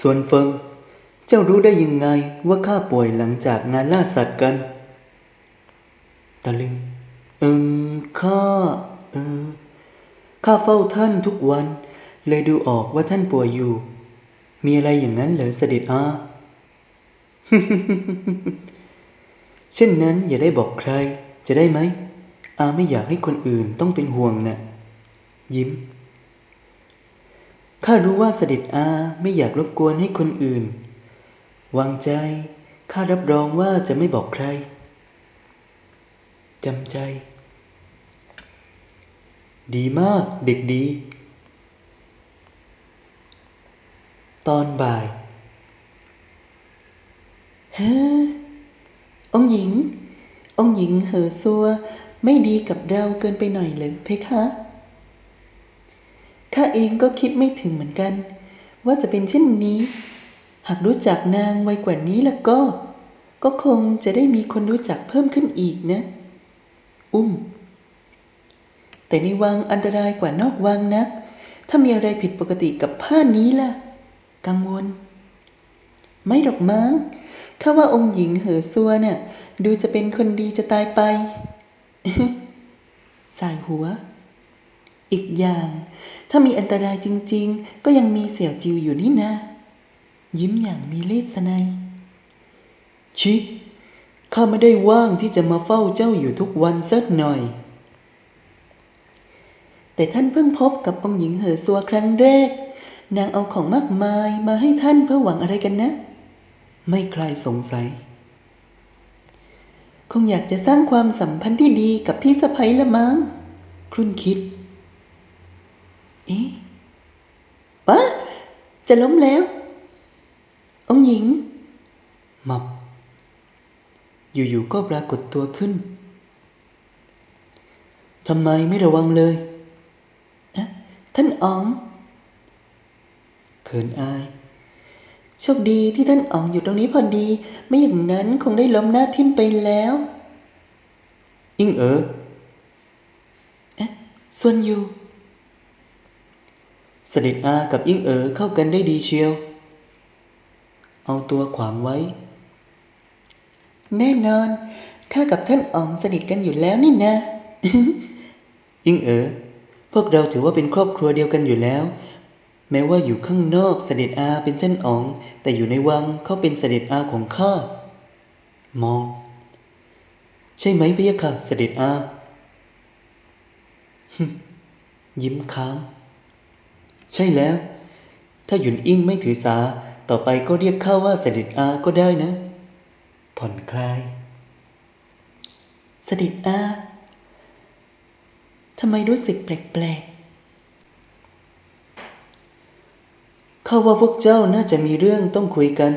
ส่วนเฟิง เจ้ารู้ได้ยังไงว่าข้าป่วยหลังจากงานล่าสัตว์กัน ตะลึง เอิมข้า เออ ข้าเฝ้าท่านทุกวัน เลยดูออกว่าท่านป่วยอยู่ มีอะไรอย่างนั้นเหรอเสด็จอาเช่นนั้นอย่าได้บอกใคร จะได้ไหม อาไม่อยากให้คนอื่นต้องเป็นห่วงนะ่ะยิ้ม ข้ารู้ว่าเสด็จอาไม่อยากรบกวนให้คนอื่น วางใจ ข้ารับรองว่าจะไม่บอกใคร จำใจ ดีมากเด็กดี ตอนบ่ายเฮ้อองหญิง องหญิงเหอซัว ไม่ดีกับเราเกินไปหน่อยเลยเพคะ ข้าเองก็คิดไม่ถึงเหมือนกัน ว่าจะเป็นเช่นนี้ หากรู้จักนางไวกว่านี้แล้วก็ ก็คงจะได้มีคนรู้จักเพิ่มขึ้นอีกนะ อุ้ม แต่ในวังอันตรายกว่านอกวังนะถ้ามีอะไรผิดปกติกับผ้านี้ล่ะ กังวล ไม่ดอกมั้งข้าว่าองค์หญิงเหอซัวเนี่ยดูจะเป็นคนดีจะตายไป สายหัว อีกอย่าง ถ้ามีอันตรายจริง ๆ ก็ยังมีเสี่ยวจิวอยู่นี่นะ ยิ้มอย่างมีเลสนัยชิข้าไม่ได้ว่างที่จะมาเฝ้าเจ้าอยู่ทุกวันสักหน่อย แต่ท่านเพิ่งพบกับองค์หญิงเหอซัวครั้งแรก นางเอาของมากมายมาให้ท่านเพื่อหวังอะไรกันนะ ไม่ใครสงสัย คงอยากจะสร้างความสัมพันธ์ที่ดีกับพี่สะพ้ยละมั้งครุ่นคิด เอ๊ะปะจะล้มแล้ว องหญิงมับ อยู่ๆก็ปรากฏตัวขึ้นทำไมไม่ระวังเลยอะท่านอ๋อง เขินอาย โชคดีที่ท่านอ๋องอยู่ตรงนี้พอดี ไม่อย่างนั้นคงได้ล้มหน้าทิ่มไปแล้ว อิงเอ๋อเอ๊ะส่วนอยู่ เสด็จอากับอิงเอ๋อเข้ากันได้ดีเชียว เอาตัวขวางไว้ แน่นอนข้ากับท่านอ๋องสนิทกันอยู่แล้วนี่นะอิงเอ๋อพวกเราถือว่าเป็นครอบครัวเดียวกันอยู่แล้ว แม้ว่าอยู่ข้างนอกเสด็จอาเป็นท่านอ๋อง แต่อยู่ในวังเขาเป็นเสด็จอาของข้ามอง ใช่ไหมพะยะค่ะเสด็จอายิ้มค้าง ใช่แล้ว ถ้าหยุนอิงไม่ถือสา ต่อไปก็เรียกข้าว่าเสด็จอาก็ได้นะ ผ่อนคลาย เสด็จอาทำไมรู้สึกแปลกๆข้าว่าพวกเจ้าน่าจะมีเรื่องต้องคุยกัน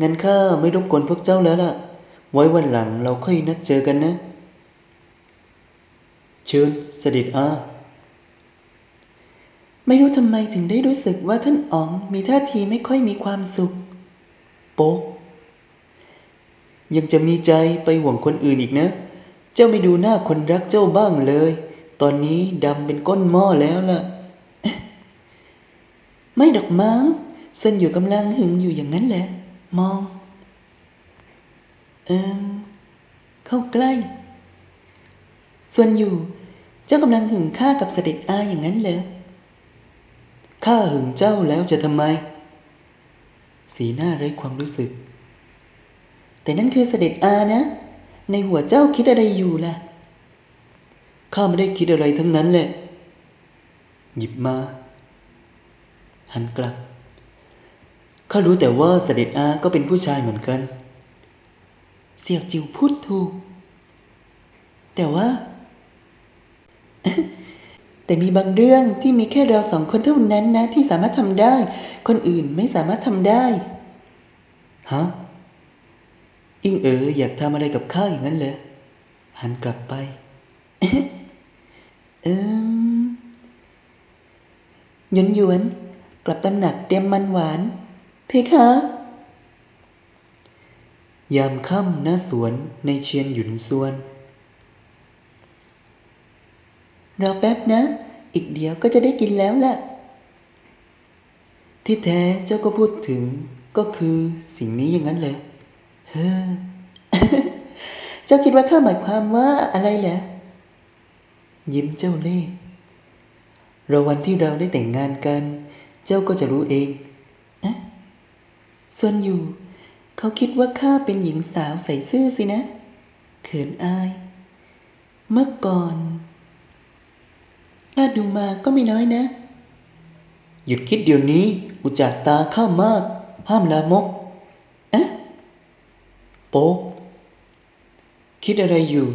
งั้นข้าไม่รบกวนพวกเจ้าแล้วล่ะ ไว้วันหลังเราค่อยนัดเจอกันนะ เชิญเสด็จอา ไม่รู้ทำไมถึงได้รู้สึกว่าท่านอ๋องมีท่าทีไม่ค่อยมีความสุข โป๊ก ยังจะมีใจไปห่วงคนอื่นอีกนะ เจ้าไม่ดูหน้าคนรักเจ้าบ้างเลย ตอนนี้ดำเป็นก้นหม้อแล้วล่ะ ไม่ดอกมั้งเซนอยู่กำลังหึงอยู่อย่างนั้นแหละ มอง เอิมเข้าใกล้ ส่วนอยู่ เจ้ากำลังหึงข้ากับเสด็จอาอย่างนั้นเหรอ ข้าหึงเจ้าแล้วจะทำไม สีหน้าไร้ความรู้สึก แต่นั่นคือเสด็จอานะ ในหัวเจ้าคิดอะไรอยู่ล่ะ ข้าไม่ได้คิดอะไรทั้งนั้นแหละ หยิบมา หันกลับ ข้ารู้แต่ว่าเสด็จอาก็เป็นผู้ชายเหมือนกัน เสี่ยวจิวพูดถูก แต่ว่า แต่มีบางเรื่องที่มีแค่เราสองคนเท่านั้นนะ ที่สามารถทำได้ คนอื่นไม่สามารถทำได้ ฮะ อิงเอ๋ออยากทำอะไรกับข้าอย่างนั้นเหรอหันกลับไป เอิมหยวนหยวน กลับตำหนักเตรียมมันหวาน เพคะ ยามค่ำหน้าสวนในเชียนหยุนซวน รอแป๊บนะ อีกเดี๋ยวก็จะได้กินแล้วแหละที่แท้เจ้าก็พูดถึงก็คือสิ่งนี้อย่างนั้นเลยเฮ้อเจ้าคิดว่าข้าหมายความว่าอะไรเหรอยิ้มเจ้าเล่เราวันที่เราได้แต่งงานกัน เจ้าก็จะรู้เองส่วนอยู่ เขาคิดว่าข้าเป็นหญิงสาวใส่ซื่อสินะ เขินอาย เมื่อก่อน น่าดูมาก็ไม่น้อยนะ หยุดคิดเดี๋ยวนี้อุจจาตาข้ามาก ห้ามลามกอะโป๊กคิดอะไรอยู่